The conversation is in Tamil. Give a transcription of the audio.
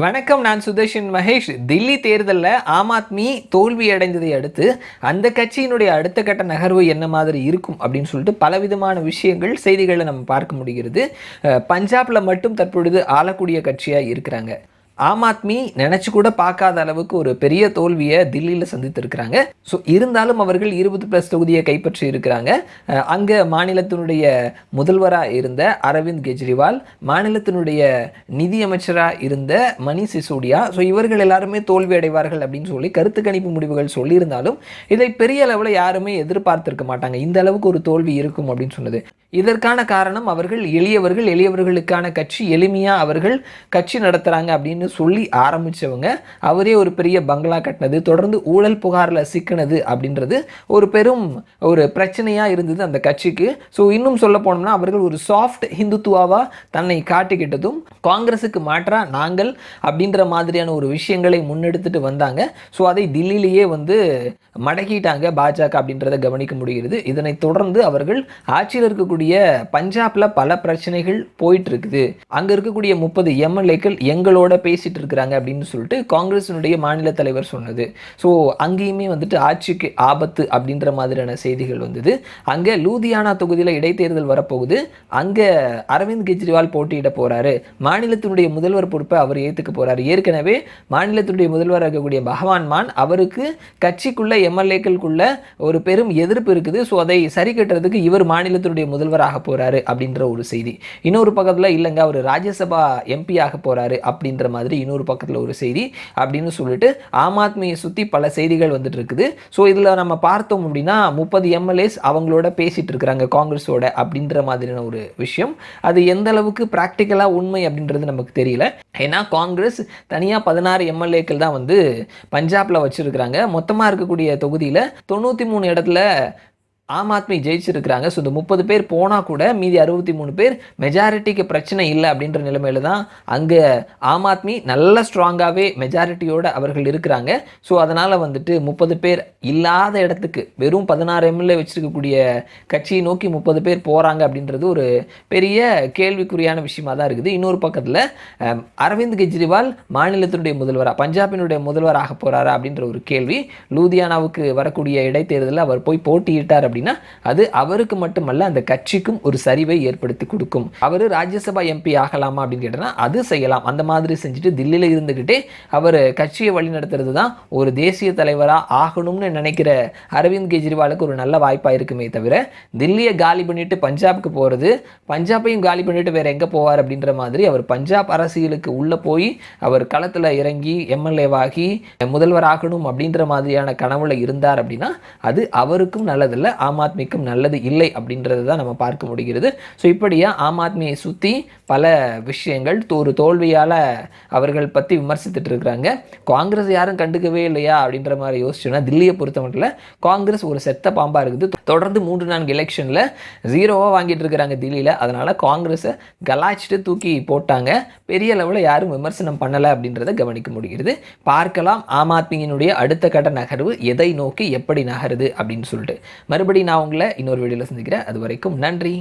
வணக்கம் நான் சுதர்ஷன் மகேஷ். தில்லி தேர்தலில் ஆம் ஆத்மி தோல்வி அடைந்ததை அடுத்து அந்த கட்சியினுடைய அடுத்த கட்ட நகர்வு என்ன மாதிரி இருக்கும் அப்படின்னு சொல்லிட்டு பலவிதமான விஷயங்கள் செய்திகளை நம்ம பார்க்க முடிகிறது. பஞ்சாபில் மட்டும் தற்பொழுது ஆளக்கூடிய கட்சியாக இருக்கிறாங்க. ஆம் ஆத்மி நினச்சி கூட பார்க்காத அளவுக்கு ஒரு பெரிய தோல்வியை தில்லியில் சந்தித்திருக்கிறாங்க. ஸோ இருந்தாலும் அவர்கள் இருபது ப்ளஸ் தொகுதியை கைப்பற்றி இருக்கிறாங்க. அங்கே மாநிலத்தினுடைய முதல்வராக இருந்த அரவிந்த் கெஜ்ரிவால் மாநிலத்தினுடைய நிதியமைச்சராக இருந்த மணி சிசோடியா ஸோ இவர்கள் எல்லாருமே தோல்வி அடைவார்கள் அப்படின்னு சொல்லி கருத்து கணிப்பு முடிவுகள் சொல்லியிருந்தாலும் இதை பெரிய அளவில் யாருமே எதிர்பார்த்திருக்க மாட்டாங்க. இந்த அளவுக்கு ஒரு தோல்வி இருக்கும் அப்படின்னு சொன்னது. இதற்கான காரணம் அவர்கள் எளியவர்கள் எளியவர்களுக்கான கட்சி எளிமையாக அவர்கள் கட்சி நடத்துகிறாங்க அப்படின்னு அப்படின்னு சொல்லி ஆரம்பித்தவங்க அவரே ஒரு பெரிய பங்களா கட்டினது தொடர்ந்து ஊழல் புகாரில் சிக்கினது அப்படின்றது ஒரு பெரும் ஒரு பிரச்சனையாக இருந்தது அந்த கட்சிக்கு. ஸோ இன்னும் சொல்ல போனோம்னா அவர்கள் ஒரு சாஃப்ட் ஹிந்துத்துவாவாக தன்னை காட்டிக்கிட்டதும் காங்கிரஸுக்கு மாற்றாக நாங்கள் அப்படின்ற மாதிரியான ஒரு விஷயங்களை முன்னெடுத்துட்டு வந்தாங்க. ஸோ அதை தில்லியிலேயே வந்து மடக்கிட்டாங்க பாஜக அப்படின்றத கவனிக்க முடிகிறது. இதனை தொடர்ந்து அவர்கள் ஆட்சியில் இருக்கக்கூடிய பஞ்சாப்ல பல பிரச்சனைகள் போயிட்டு இருக்குது. அங்க இருக்கக்கூடிய முப்பது எம்எல்ஏக்கள் எங்களோட பேசிகிட்டு இருக்கிறாங்க அப்படின்னு சொல்லிட்டு காங்கிரஸினுடைய மாநில தலைவர் சொன்னது. ஸோ அங்கேயுமே வந்துட்டு ஆட்சிக்கு ஆபத்து அப்படின்ற மாதிரியான செய்திகள் வந்தது. அங்கே லூதியானா தொகுதியில் இடைத்தேர்தல் வரப்போகுது. அங்கே அரவிந்த் கெஜ்ரிவால் போட்டியிட போறாரு. மாநிலத்தினுடைய முதல்வர் பொறுப்பை அவர் ஏற்றுக்க போறாரு. ஏற்கனவே மாநிலத்தினுடைய முதல்வராக இருக்கக்கூடிய பகவான் மான் அவருக்கு கட்சிக்குள்ள எம்எல்ஏக்களுக்குள்ள ஒரு பெரும் எதிர்ப்பு இருக்குது. ஸோ அதை சரி கட்டுறதுக்கு இவர் மாநிலத்தினுடைய முதல்வராக போறாரு அப்படின்ற ஒரு செய்தி. இன்னொரு பக்கத்தில் இல்லைங்க அவர் ராஜ்யசபா எம்பி ஆக போறாரு அப்படின்ற மாதிரி இன்னொரு பக்கத்தில் ஒரு செய்தி அப்படின்னு சொல்லிட்டு ஆம் ஆத்மியை சுற்றி பல செய்திகள் வந்துட்டு இருக்குது. ஸோ இதில் நம்ம பார்த்தோம் அப்படின்னா முப்பது எம்எல்ஏஸ் அவங்களோட பேசிட்டு இருக்கிறாங்க காங்கிரஸோட அப்படின்ற மாதிரியான ஒரு விஷயம். அது எந்த அளவுக்கு ப்ராக்டிக்கலாக உண்மை அப்படின்றது நமக்கு தெரியல. ஏன்னா காங்கிரஸ் தனியாக பதினாறு எம்எல்ஏக்கள் தான் வந்து பஞ்சாப்ல வச்சிருக்கிறாங்க. மொத்தமாக இருக்கக்கூடிய தொகுதியில் தொண்ணூற்றி மூணு இடத்துல ஆம் ஆத்மி ஜெயிச்சிருக்கிறாங்க. ஸோ இந்த முப்பது பேர் போனால் கூட மீதி அறுபத்தி மூணு பேர் மெஜாரிட்டிக்கு பிரச்சனை இல்லை அப்படின்ற நிலைமையில தான் அங்கே ஆம் ஆத்மி நல்ல ஸ்ட்ராங்காகவே மெஜாரிட்டியோடு அவர்கள் இருக்கிறாங்க. ஸோ அதனால் வந்துட்டு முப்பது பேர் இல்லாத இடத்துக்கு வெறும் பதினாறு எம்எல்ஏ வச்சுருக்கக்கூடிய கட்சியை நோக்கி முப்பது பேர் போகிறாங்க அப்படின்றது ஒரு பெரிய கேள்விக்குறியான விஷயமா தான் இருக்குது. இன்னொரு பக்கத்தில் அரவிந்த் கெஜ்ரிவால் மாநிலத்தினுடைய முதல்வராக பஞ்சாபினுடைய முதல்வராக போகிறாரா அப்படின்ற ஒரு கேள்வி லூதியானாவுக்கு வரக்கூடிய இடைத்தேர்தலில் அவர் போய் போட்டியிட்டார் அப்படின்னா அது அவருக்கு மட்டுமல்ல அந்த கட்சிக்கும் ஒரு சரிவை ஏற்படுத்தி கொடுக்கும். அவர் ராஜ்யசபா எம்பி ஆகலாமா அப்படின்னு கேட்டனா அது செய்யலாம். அந்த மாதிரி செஞ்சுட்டு தில்லியில் இருந்துக்கிட்டே அவர் கட்சியை வழி நடத்துறது தான் ஒரு தேசிய தலைவராக ஆகணும்னு நினைக்கிற அரவிந்த் கெஜ்ரிவாலுக்கு ஒரு நல்ல வாய்ப்பாக இருக்குமே தவிர தில்லியை காலி பண்ணிட்டு பஞ்சாப்க்கு போகிறது பஞ்சாபையும் காலி பண்ணிட்டு வேற எங்கே போவார் அப்படின்ற மாதிரி அவர் பஞ்சாப் அரசியலுக்கு உள்ளே போய் அவர் களத்தில் இறங்கி எம்எல்ஏவாகி முதல்வர் ஆகணும் அப்படின்ற மாதிரியான கனவுல இருந்தார் அப்படின்னா அது அவருக்கும் நல்லதில்லை ஆம் ஆத்மிக்கும் நல்லது இல்லை அப்படின்றது தான் நம்ம பார்க்க முடிகிறது. ஸோ இப்படியா ஆம் ஆத்மியை சுற்றி பல விஷயங்கள் ஒரு தோல்வியால் அவர்கள் பற்றி விமர்சித்துட்டு இருக்கிறாங்க. காங்கிரஸ் யாரும் கண்டுக்கவே இல்லையா அப்படின்ற மாதிரி யோசிச்சோன்னா தில்லியை பொறுத்த மட்டும் காங்கிரஸ் ஒரு செத்த பாம்பாக இருக்குது. தொடர்ந்து மூன்று நான்கு எலெக்ஷனில் ஜீரோவாக வாங்கிட்டு இருக்கிறாங்க தில்லியில். அதனால் காங்கிரஸை கலாய்ச்சிட்டு தூக்கி போட்டாங்க. பெரிய லெவலில் யாரும் விமர்சனம் பண்ணலை அப்படின்றத கவனிக்க முடிகிறது. பார்க்கலாம் ஆம் ஆத்மியினுடைய அடுத்த கட்ட நகர்வு எதை நோக்கி எப்படி நகருது அப்படின்னு சொல்லிட்டு. மறுபடியும் மறுபடியும் நான் உங்களை இன்னொரு வீடியோவில் சந்திக்கிறேன். அது வரைக்கும் நன்றி.